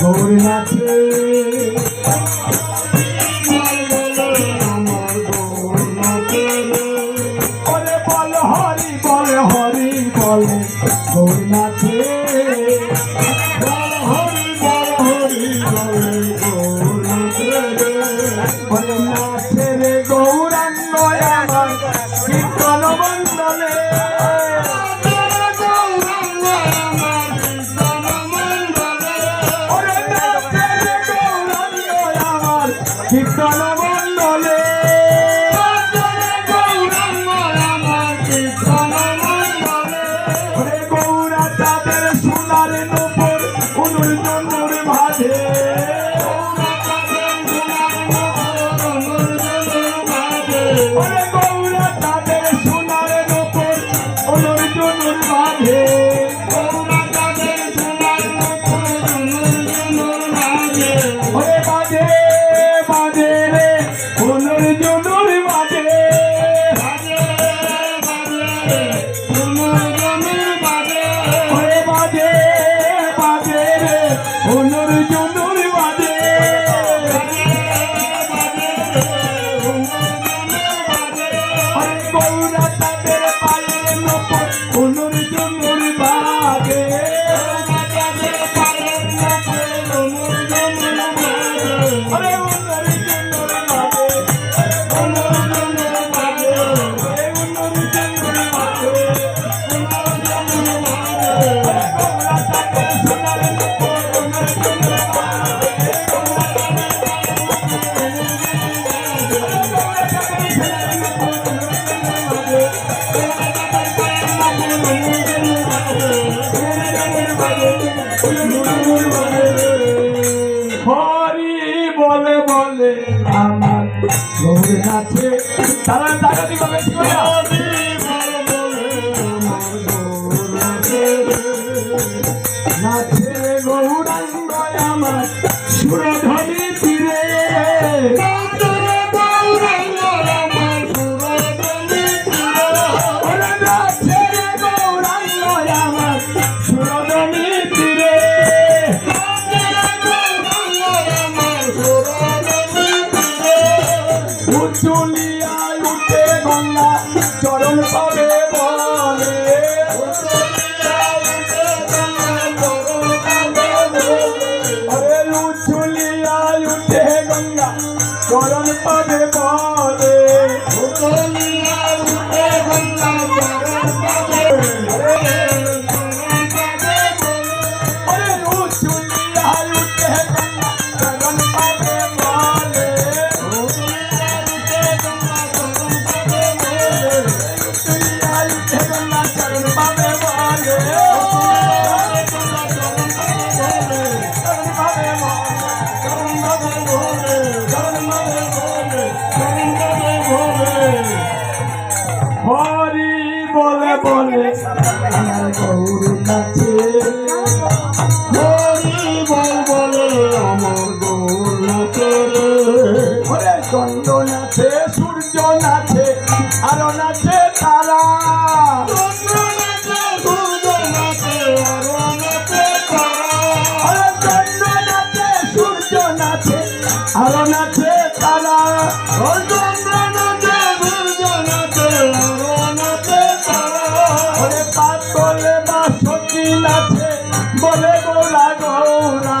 গৌর নাচে বলে বলে আমার গৌর আছে তারা তারা দিবে নাচে গৌরাঙ্গ আমার সুরধনী Oh, Deus. মিল আছে বলে গোলা গৌরা।